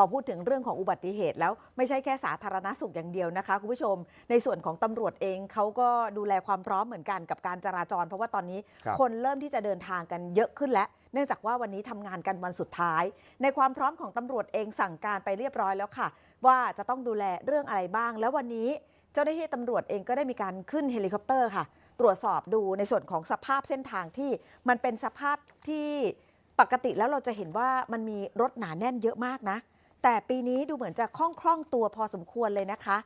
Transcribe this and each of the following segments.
พอพูดถึงเรื่องของอุบัติเหตุแล้วไม่ใช่แค่สาธารณสุขอย่างเดียวนะคะคุณผู้ชม ในส่วนของตำรวจเองเขาก็ดูแลความพร้อมเหมือนกันกับการจราจร เพราะว่าตอนนี้ครับคนเริ่มที่จะเดินทางกันเยอะขึ้นแล้ว เนื่องจากว่าวันนี้ทำงานกันวันสุดท้าย ในความพร้อมของตำรวจเองสั่งการไปเรียบร้อยแล้วค่ะ ว่าจะต้องดูแลเรื่องอะไรบ้าง แล้ววันนี้เจ้าหน้าที่ตำรวจเองก็ได้มีการขึ้นเฮลิคอปเตอร์ค่ะ ตรวจสอบดูในส่วนของสภาพเส้นทางที่มันเป็นสภาพที่ปกติแล้วเราจะเห็นว่ามันมีรถหนาแน่นเยอะมากนะ แต่ปีนี้ดูเหมือนจะคล่องคล่องตัวพอสมควรเลยนะคะ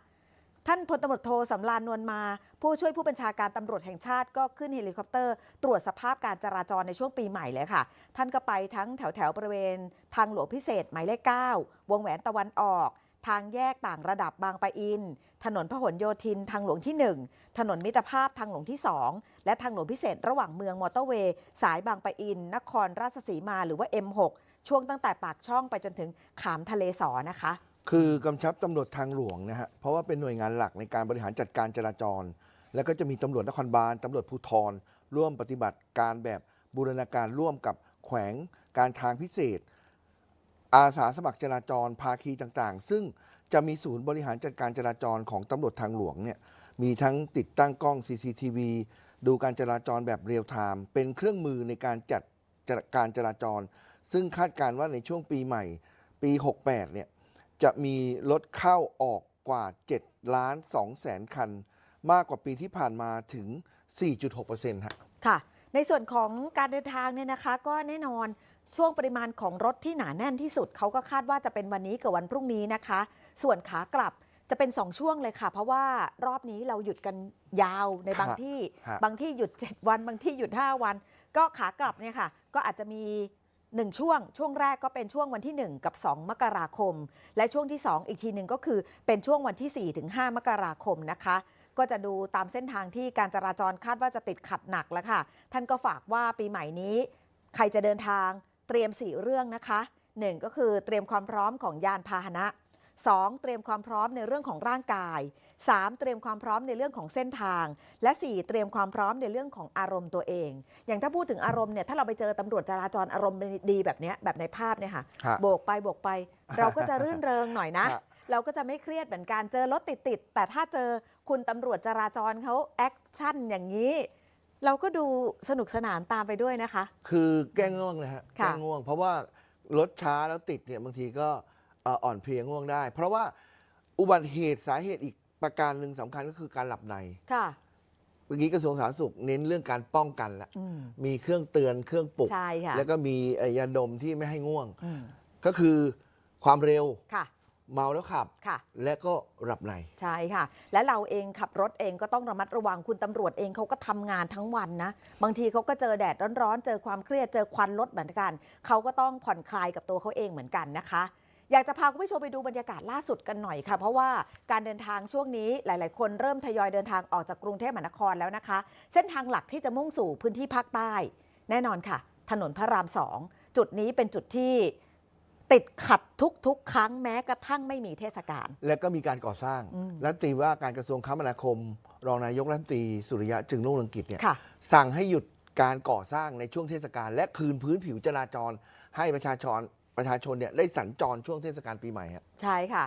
ท่านพลตำรวจโทสำรานนวลมา ผู้ช่วยผู้บัญชาการตำรวจแห่งชาติก็ขึ้นเฮลิคอปเตอร์ ตรวจสภาพการจราจรในช่วงปีใหม่เลยค่ะ ท่านก็ไปทั้งแถวแถวบริเวณ ทางหลวงพิเศษหมายเลข 9 วงแหวนตะวันออกทางแยกต่างระดับบางปะอิน ถนนพหลโยธิน ทางหลวงที่ 1 ถนนมิตรภาพทางหลวงที่ 2 และทางหลวงพิเศษระหว่างเมืองมอเตอร์เวย์ สายบางปะอิน นครราชสีมาหรือว่า M6 ช่วงตั้งแต่ปากช่องไปจนถึงขามทะเลสอนะคะ คือกำชับตำรวจทางหลวงนะฮะ เพราะว่าเป็นหน่วยงานหลักในการบริหารจัดการจราจร แล้วก็จะมีตำรวจนครบาลตำรวจภูธรร่วมปฏิบัติการแบบบูรณาการร่วมกับแขวงการทางพิเศษ อาสาสมัครจราจรภาคีต่างๆ ซึ่งจะมีศูนย์บริหารจัดการจราจรของตำรวจทางหลวงเนี่ยมีทั้งติดตั้งกล้อง CCTV ดูการจราจรแบบเรียลไทม์เป็นเครื่องมือในการจัดการจราจร ซึ่งคาดการณ์ว่าในช่วงปีใหม่ ปี 68 เนี่ย จะมีรถเข้าออกกว่า 7 ล้าน2แสนคัน มากกว่าปีที่ผ่านมาถึง 4.6%ฮะค่ะ ในส่วนของการเดินทางเนี่ยนะคะ ก็แน่นอนช่วงปริมาณของรถที่หนาแน่นที่สุด เขาก็คาดว่าจะเป็นวันนี้กับวันพรุ่งนี้นะคะ ส่วนขากลับจะเป็น 2 ช่วงเลยค่ะ เพราะว่ารอบนี้เราหยุดกันยาวในบางฮะที่ฮะบางที่หยุด 7 วัน บางที่หยุด 5 วัน ก็ขากลับเนี่ยค่ะ ก็อาจจะมี หนึ่งช่วงช่วงแรกก็เป็นช่วงวันที่ 1 กับ 2 มกราคม และช่วงที่ 2 อีกทีหนึ่งก็คือเป็นช่วงวันที่ 4 ถึง 5 มกราคมนะคะ ก็จะดูตามเส้นทางที่การจราจรคาดว่าจะติดขัดหนักแล้วค่ะ ท่านก็ฝากว่าปีใหม่นี้ ใครจะเดินทางเตรียม 4 เรื่องนะคะ 1 ก็คือเตรียมความพร้อมของยานพาหนะ 2. เตรียมความพร้อมในเรื่องของร่างกาย 3. เตรียมความพร้อมในเรื่องของเส้นทาง และ 4. เตรียมความพร้อมในเรื่องของอารมณ์ตัวเอง อย่างถ้าพูดถึงอารมณ์เนี่ยถ้าเราไปเจอตำรวจจราจรอารมณ์ดีแบบเนี้ยแบบในภาพเนี่ยค่ะฮะโบกไปโบกไป เราก็จะรื่นเริงหน่อยนะฮะเราก็จะไม่เครียดเหมือนกันเจอรถติดติดๆแต่ถ้าเจอคุณตำรวจจราจรเขาแอคชั่นอย่างนี้เราก็ดูสนุกสนานตามไปด้วยนะคะ คือแก้ง่วงนะฮะค่ะแก้ง่วง เพราะว่ารถช้าแล้วติดเนี่ยบางทีก็ เอ่ออ่อนเพลียง่วงได้ เพราะว่าอุบัติเหตุสาเหตุอีกประการหนึ่งสำคัญก็คือการหลับใน ค่ะ เมื่อกี้กระทรวงสาธารณสุขเน้นเรื่องการป้องกันละอืมมีเครื่องเตือนเครื่องปลุก ใช่ค่ะแล้วก็มีเอ่อยาดมที่ไม่ให้ง่วง อืมก็คือความเร็วค่ะเมาแล้วขับ ค่ะ และก็หลับในใช่ค่ะ และเราเองขับรถเองก็ต้องระมัดระวังคุณตำรวจเองเขาก็ทำงานทั้งวันนะ บางทีเขาก็เจอแดดร้อนๆ เจอความเครียดเจอควันรถเหมือนกัน เขาก็ต้องผ่อนคลายกับตัวเขาเองเหมือนกันนะคะ อยากจะพาคุณผู้ชมไปดูบรรยากาศล่าสุดกันหน่อยค่ะ เพราะว่าการเดินทางช่วงนี้หลาย ๆ คนเริ่มทยอยเดินทางออกจากกรุงเทพมหานครแล้วนะคะ เส้นทางหลักที่จะมุ่งสู่พื้นที่ภาคใต้ แน่นอนค่ะ ถนนพระรามสองจุดนี้เป็นจุดที่ติดขัดทุก ๆ ครั้งแม้กระทั่งไม่มีเทศกาล และก็มีการก่อสร้าง อืมรัฐมนตรีว่าการกระทรวงคมนาคม รองนายกรัฐมนตรีสุริยะจึงรุ่งเรืองกิจเนี่ยค่ะ สั่งให้หยุดการก่อสร้างในช่วงเทศกาลและคืนพื้นผิวจราจร ให้ประชาชน ประชาชนเนี่ยได้สัญจรช่วงเทศกาลปีใหม่ฮะ ใช่ค่ะ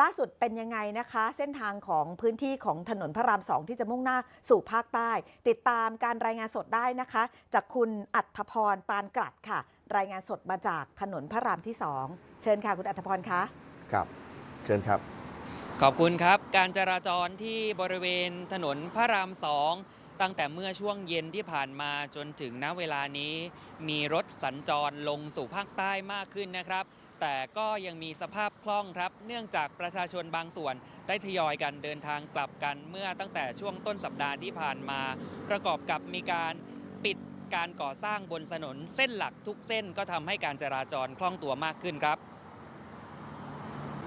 ล่าสุดเป็นยังไงนะคะ เส้นทางของพื้นที่ของถนนพระรามสองที่จะมุ่งหน้าสู่ภาคใต้ ติดตามการรายงานสดได้นะคะ จากคุณอัธพรปานกลัดค่ะ รายงานสดมาจากถนนพระรามที่2เชิญค่ะคุณอัธพรคะ ครับ เชิญครับ ขอบคุณครับ การจราจรที่บริเวณถนนพระรามสอง ตั้งแต่เมื่อช่วงเย็นที่ผ่านมาจนถึงณเวลานี้ มีรถสัญจรลงสู่ภาคใต้มากขึ้นนะครับ แต่ก็ยังมีสภาพคล่องครับ เนื่องจากประชาชนบางส่วนได้ทยอยกันเดินทางกลับกันเมื่อตั้งแต่ช่วงต้นสัปดาห์ที่ผ่านมา ประกอบกับมีการปิดการก่อสร้างบนถนนเส้นหลักทุกเส้นก็ทำให้การจราจรคล่องตัวมากขึ้นครับ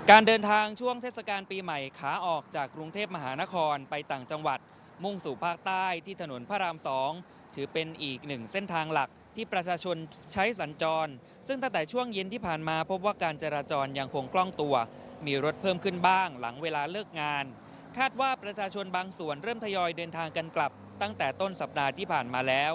การเดินทางช่วงเทศกาลปีใหม่ขาออกจากกรุงเทพมหานครไปต่างจังหวัด มุ่งสู่ภาคใต้ที่ถนนพระรามสองถือเป็นอีกหนึ่งเส้นทางหลักที่ประชาชนใช้สัญจร ซึ่งตั้งแต่ช่วงเย็นที่ผ่านมาพบว่าการจราจรยังคงคล่องตัว มีรถเพิ่มขึ้นบ้างหลังเวลาเลิกงาน คาดว่าประชาชนบางส่วนเริ่มทยอยเดินทางกันกลับ ตั้งแต่ต้นสัปดาห์ที่ผ่านมาแล้ว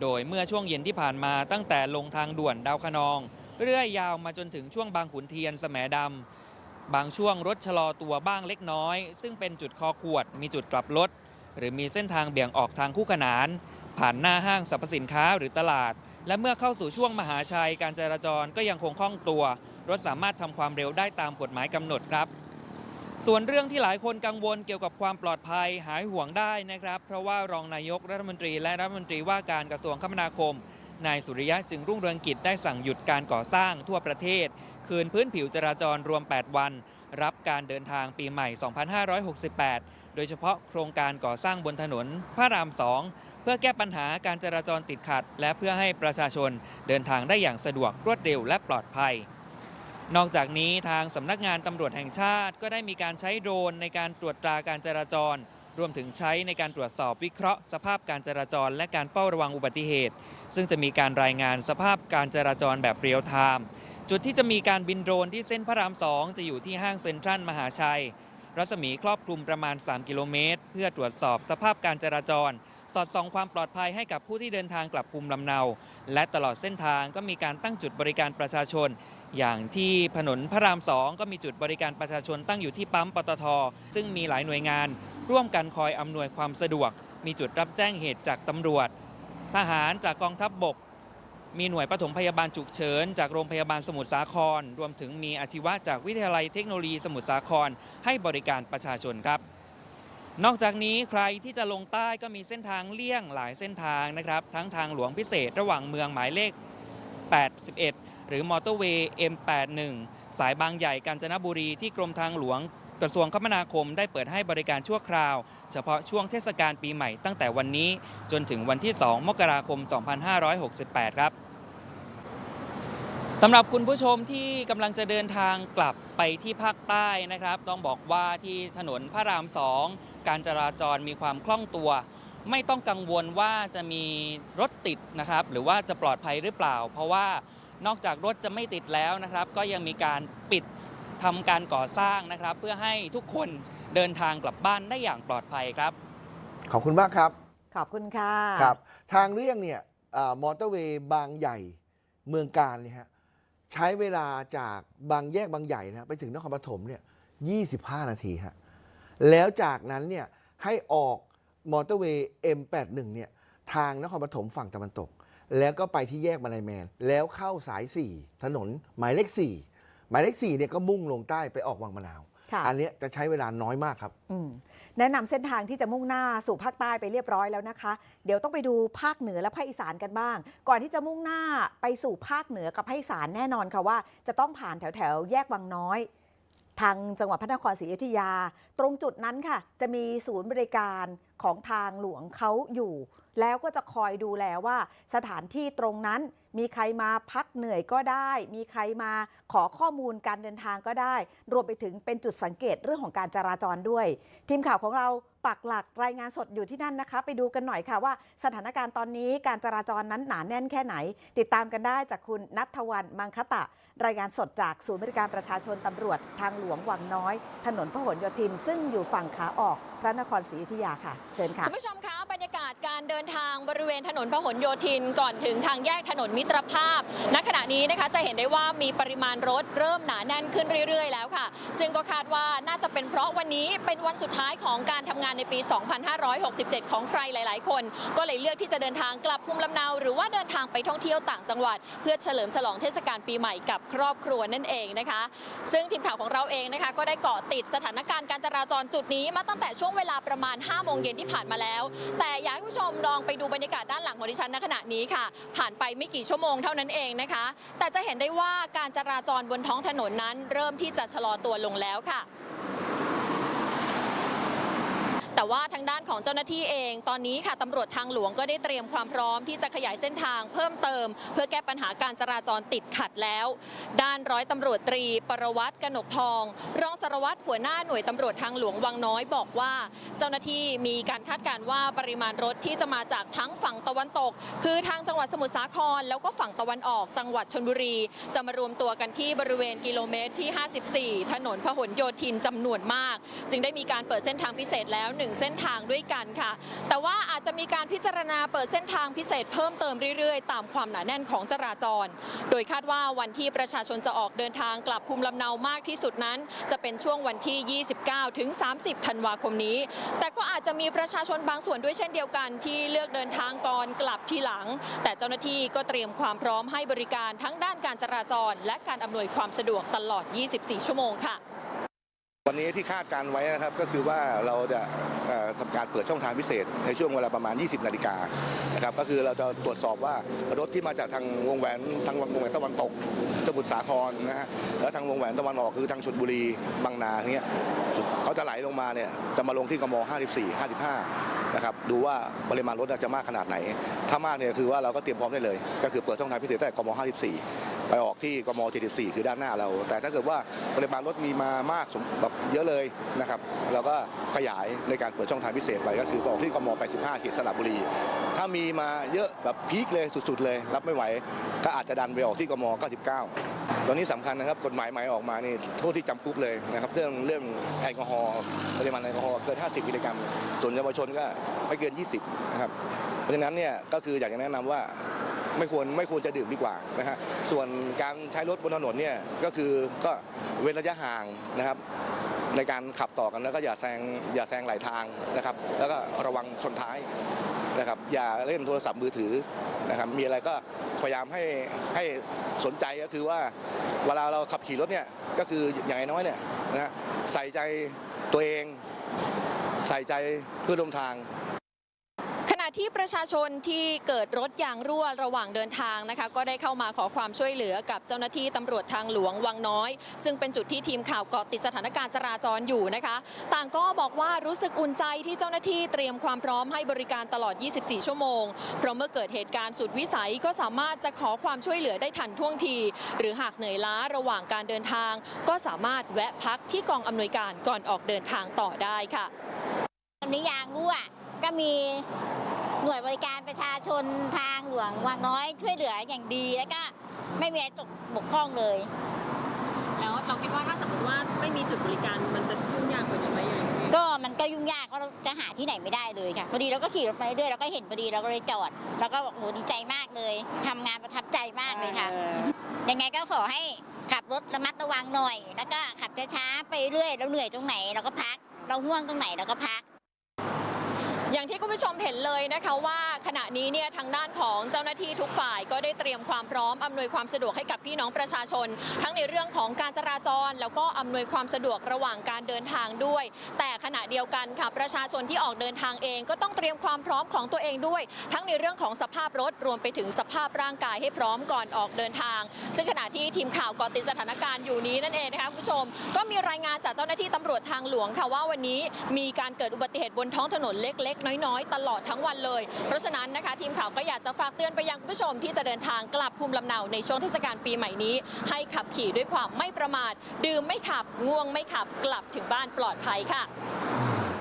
โดยเมื่อช่วงเย็นที่ผ่านมาตั้งแต่ลงทางด่วนดาวคะนอง เรื่อยยาวมาจนถึงช่วงบางขุนเทียนแสมดำบางช่วงรถชะลอตัวบ้างเล็กน้อย ซึ่งเป็นจุดคอขวด มีจุดกลับรถ หรือมีเส้นทางเบี่ยงออกทางคู่ขนาน ผ่านหน้าห้างสรรพสินค้าหรือตลาด และเมื่อเข้าสู่ช่วงมหาชัยการจราจรก็ยังคงคล่องตัว รถสามารถทำความเร็วได้ตามกฎหมายกำหนดครับ ส่วนเรื่องที่หลายคนกังวลเกี่ยวกับความปลอดภัยหายห่วงได้นะครับ เพราะว่ารองนายกรัฐมนตรีและรัฐมนตรีว่าการกระทรวงคมนาคมนายสุริยะจึงรุ่งเรืองกิจได้สั่งหยุดการก่อสร้างทั่วประเทศ คืนพื้นผิวจราจรรวม 8 วัน รับการเดินทางปีใหม่ 2568 โดยเฉพาะโครงการก่อสร้างบนถนนพระราม 2 เพื่อแก้ปัญหาการจราจรติดขัด และเพื่อให้ประชาชนเดินทางได้อย่างสะดวกรวดเร็วและปลอดภัย นอกจากนี้ทางสำนักงานตำรวจแห่งชาติ ก็ได้มีการใช้โดรนในการตรวจตราการจราจรรวมถึงใช้ในการตรวจสอบวิเคราะห์สภาพการจราจร และการเฝ้าระวังอุบัติเหตุ ซึ่งจะมีการรายงานสภาพการจราจรแบบเรียลไทม์ จุดที่จะมีการบินโดรนที่เส้นพระรามสองจะอยู่ที่ห้างเซ็นทรัลมหาชัย รัศมีครอบคลุมประมาณ 3 กิโลเมตร เพื่อตรวจสอบสภาพการจราจร สอดส่องความปลอดภัยให้กับผู้ที่เดินทางกลับภูมิลำเนา และตลอดเส้นทางก็มีการตั้งจุดบริการประชาชน อย่างที่ถนนพระรามสองก็มีจุดบริการประชาชนตั้งอยู่ที่ปั๊มปตท ซึ่งมีหลายหน่วยงาน ร่วมกันคอยอำนวยความสะดวก มีจุดรับแจ้งเหตุจากตำรวจ ทหารจากกองทัพบบก มีหน่วยปฐมพยาบาลฉุกเฉิน จากโรงพยาบาลสมุทรสาคร รวมถึงมีอาชีวะจากวิทยาลัยเทคโนโลยีสมุทรสาคร ให้บริการประชาชนครับนอกจากนี้ใครที่จะลงใต้ก็มีเส้นทางเลี่ยงหลายเส้นทางนะครับ ทั้งทางหลวงพิเศษระหว่างเมืองหมายเลข 81 หรือมอเตอร์เวย์ M81 สายบางใหญ่กาญจนบุรีที่กรมทางหลวง กระทรวงคมนาคมได้เปิดให้บริการชั่วคราว เฉพาะช่วงเทศกาลปีใหม่ตั้งแต่วันนี้ จนถึงวันที่ 2 มกราคม 2568 ครับสำหรับคุณผู้ชมที่กำลังจะเดินทางกลับไปที่ภาคใต้นะครับ ต้องบอกว่าที่ถนนพระรามสองการจราจรมีความคล่องตัว ไม่ต้องกังวลว่าจะมีรถติดนะครับ หรือว่าจะปลอดภัยหรือเปล่า เพราะว่านอกจากรถจะไม่ติดแล้วนะครับ ก็ยังมีการปิด ทำการก่อสร้างนะครับ เพื่อให้ทุกคนเดินทางกลับบ้านได้อย่างปลอดภัยครับ ขอบคุณมากครับ ขอบคุณค่ะครับ ทางเลี่ยงเนี่ยอามอเตอร์เวย์บางใหญ่เมืองการเนี่ยฮะใช้เวลาจากบางแยกบางใหญ่นะไปถึงนครปฐมเนี่ย25 นาทีฮะแล้วจากนั้นเนี่ยให้ออกมอเตอร์เวย์ M81 เนี่ยทางนครปฐมฝั่งตะวันตก แล้วก็ไปที่แยกมาลายแมน แล้วเข้าสาย 4 ถนนหมายเลข 4 หมายเลข4เนี่ยก็มุ่งลงใต้ไปออกวังมะนาว ค่ะอันเนี้ยจะใช้เวลาน้อยมากครับ อืมแนะนำเส้นทางที่จะมุ่งหน้าสู่ภาคใต้ไปเรียบร้อยแล้วนะคะ เดี๋ยวต้องไปดูภาคเหนือและภาคอีสานกันบ้าง ก่อนที่จะมุ่งหน้าไปสู่ภาคเหนือกับภาคอีสานแน่นอนค่ะว่า จะต้องผ่านแถวแถวๆแยกวังน้อย ทางจังหวัดพระนครศรีอยุธยา ตรงจุดนั้นค่ะ จะมีศูนย์บริการ ของทางหลวงเขาอยู่ แล้วก็จะคอยดูแลว่า สถานที่ตรงนั้นมีใครมาพักเหนื่อยก็ได้ มีใครมาขอข้อมูลการเดินทางก็ได้ รวมไปถึงเป็นจุดสังเกตเรื่องของการจราจรด้วย ทีมข่าวของเราปักหลักรายงานสดอยู่ที่นั่นนะคะ ไปดูกันหน่อยค่ะว่า สถานการณ์ตอนนี้การจราจรนั้นหนาแน่นแค่ไหน ติดตามกันได้จากคุณนัทวันมังคตะ รายงานสดจากศูนย์บริการประชาชนตำรวจทางหลวงวังน้อย ถนนพหลโยธิน ซึ่งอยู่ฝั่งขาออกพระนครศรีอยุธยาค่ะเชิญค่ะ คุณผู้ชมคะ การเดินทางบริเวณถนนพหลโยธินก่อนถึงทางแยกถนนมิตรภาพ ณ ขณะนี้นะคะจะเห็นได้ว่ามีปริมาณรถเริ่มหนาแน่นขึ้นเรื่อย ๆ แล้วค่ะ ซึ่งก็คาดว่าน่าจะเป็นเพราะวันนี้เป็นวันสุดท้ายของการทำงานในปี 2567 ของใครหลาย ๆ คน ก็เลยเลือกที่จะเดินทางกลับภูมิลำเนา หรือว่าเดินทางไปท่องเที่ยวต่างจังหวัด เพื่อเฉลิมฉลองเทศกาลปีใหม่กับครอบครัวนั่นเองนะคะ ซึ่งทีมข่าวของเราเองนะคะก็ได้เกาะติดสถานการณ์การจราจรจุดนี้มาตั้งแต่ช่วงเวลาประมาณ5โมงเย็นที่ผ่านมาแล้ว แต่อยากให้ผู้ชมลองไปดูบรรยากาศด้านหลังของดิฉันณขณะนี้ค่ะ ผ่านไปไม่กี่ชั่วโมงเท่านั้นเองนะคะ แต่จะเห็นได้ว่าการจราจรบนท้องถนนนั้น เริ่มที่จะชะลอตัวลงแล้วค่ะ แต่ว่าทางด้านของเจ้าหน้าที่เอง ตอนนี้ค่ะตำรวจทางหลวงก็ได้เตรียมความพร้อมที่จะขยายเส้นทางเพิ่มเติม เพื่อแก้ปัญหาการจราจรติดขัดแล้ว ด้านร้อยตำรวจตรีปรวัตรกนกทอง รองสารวัตรหัวหน้าหน่วยตำรวจทางหลวงวังน้อยบอกว่า เจ้าหน้าที่มีการคาดการณ์ว่าปริมาณรถที่จะมาจากทั้งฝั่งตะวันตก คือทางจังหวัดสมุทรสาคร แล้วก็ฝั่งตะวันออกจังหวัดชนบุรี จะมารวมตัวกันที่บริเวณกิโลเมตรที่ 54 ถนนพหลโยธินจำนวนมาก จึงได้มีการเปิดเส้นทางพิเศษแล้ว1 1 เส้นทางด้วยกันค่ะ แต่ว่าอาจจะมีการพิจารณาเปิดเส้นทางพิเศษเพิ่มเติมเรื่อยๆ ตามความหนาแน่นของจราจร โดยคาดว่าวันที่ประชาชนจะออกเดินทางกลับภูมิลำเนามากที่สุดนั้น จะเป็นช่วงวันที่ 29 ถึง 30 ธันวาคมนี้ แต่ก็อาจจะมีประชาชนบางส่วนด้วยเช่นเดียวกัน ที่เลือกเดินทางก่อนกลับทีหลัง แต่เจ้าหน้าที่ก็เตรียมความพร้อมให้บริการทั้งด้านการจราจร และการอำนวยความสะดวกตลอด 24 ชั่วโมงค่ะ วันนี้ที่คาดการไว้นะครับก็คือว่าเราจะเอ่อทำการเปิดช่องทางพิเศษในช่วงเวลาประมาณ 20 นาฬิกานะครับก็คือเราจะตรวจสอบว่ารถที่มาจากทางวงแหวนทางวงแหวนตะวันตก สมุทรสาครนะฮะแล้วทางวงแหวนตะวันออกคือทางชลบุรีบางนาเนี้ยเขาจะไหลลงมาเนี่ยจะมาลงที่กม 54 55 นะครับดูว่าปริมาณรถจะมากขนาดไหน ถ้ามากเนี่ยคือว่าเราก็เตรียมพร้อมได้เลย ก็คือเปิดช่องทางพิเศษตั้งแต่กม 54 ไปออกที่กม 74 คือด้านหน้าเรา แต่ถ้าเกิดว่าปริมาณรถมีมามากสมแบบเยอะเลยนะครับเราก็ขยายในการเปิดช่องทางพิเศษไปก็คือออกที่กม 85 เขตสระบุรี ถ้ามีมาเยอะแบบพีคเลยสุดๆเลย รับไม่ไหวก็อาจจะดันไปออกที่กม 99 ตอนนี้สำคัญนะครับกฎหมายใหม่ออกมานี่โทษที่จำคุกเลยนะครับเรื่องเรื่องแอลกอฮอล์ปริมาณแอลกอฮอล์เกิน 50 มิลลิกรัม ส่วนเยาวชนก็ไม่เกิน 20 นะครับ เพราะฉะนั้นเนี่ยก็คืออยากจะแนะนำว่า ไม่ควรไม่ควรจะดื่มดีกว่านะฮะส่วนการใช้รถบนถนนเนี่ยก็คือก็เว้นระยะห่างนะครับ ในการขับต่อกันแล้วก็อย่าแซงอย่าแซงไหลาทางนะครับ แล้วก็ระวังชนท้ายนะครับอย่าเล่นโทรศัพท์มือถือนะครับมีอะไรก็พยายามให้ให้สนใจก็คือว่าเวลาเราขับขี่รถเนี่ยก็คืออย่างน้อยเนี่ยนะฮะใส่ใจตัวเอง ใส่ใจเพื่อนร่วมทาง ที่ประชาชนที่เกิดรถยางรั่วระหว่างเดินทางนะคะ ก็ได้เข้ามาขอความช่วยเหลือกับเจ้าหน้าที่ตำรวจทางหลวงวังน้อย ซึ่งเป็นจุดที่ทีมข่าวเกาะติดสถานการณ์จราจรอยู่นะคะ ต่างก็บอกว่ารู้สึกอุ่นใจที่เจ้าหน้าที่เตรียมความพร้อมให้บริการตลอด 24 ชั่วโมง เพราะเมื่อเกิดเหตุการณ์สุดวิสัยก็สามารถจะขอความช่วยเหลือได้ทันท่วงที หรือหากเหนื่อยล้าระหว่างการเดินทาง ก็สามารถแวะพักที่กองอำนวยการก่อนออกเดินทางต่อได้ค่ะวันนี้ยางรั่วก็มี หน่วยบริการประชาชนทางหลวงวังน้อยช่วยเหลืออย่างดีแล้วก็ไม่มีอะไรตกบกพร่องเลย แล้วเราคิดว่าถ้าสมมติว่าไม่มีจุดบริการมันจะยุ่งยากกว่านี้ไหมอย่างนี้ก็มันก็ยุ่งยากเพราะเราจะหาที่ไหนไม่ได้เลยค่ะพอดีเราก็ขี่รถไปเรื่อยเราก็เห็นพอดีเราก็เลยจอดแล้วก็บอกโหดีใจมากเลยทำงานประทับใจมากเลยค่ะ ยังไงก็ขอให้ขับรถระมัดระวังหน่อย แล้วก็ขับช้าๆไปเรื่อยเราเหนื่อยตรงไหนเราก็พัก เราง่วงตรงไหนเราก็พัก อย่างที่คุณผู้ชมเห็นเลยนะคะว่าขณะนี้เนี่ยทางด้านของเจ้าหน้าที่ทุกฝ่ายก็ได้เตรียมความพร้อมอำนวยความสะดวกให้กับพี่น้องประชาชน ทั้งในเรื่องของการจราจร แล้วก็อำนวยความสะดวกระหว่างการเดินทางด้วย แต่ขณะเดียวกันค่ะประชาชนที่ออกเดินทางเองก็ต้องเตรียมความพร้อมของตัวเองด้วย ทั้งในเรื่องของสภาพรถรวมไปถึงสภาพร่างกายให้พร้อมก่อนออกเดินทาง ซึ่งขณะที่ทีมข่าวเกาะติดสถานการณ์อยู่นี้นั่นเองนะคะคุณผู้ชม ก็มีรายงานจากเจ้าหน้าที่ตำรวจทางหลวงค่ะว่าวันนี้มีการเกิดอุบัติเหตุบนท้องถนนเล็ก ๆ น้อยๆ ตลอดทั้งวันเลยเพราะะนั้นนะคะ ทีมข่าวก็อยากจะฝากเตือนไปยังคุณผู้ชมที่จะเดินทางกลับภูมิลำเนาในช่วงเทศกาลปีใหม่นี้ ให้ขับขี่ด้วยความไม่ประมาท ดื่มไม่ขับง่วงไม่ขับกลับถึงบ้านปลอดภัยค่ะ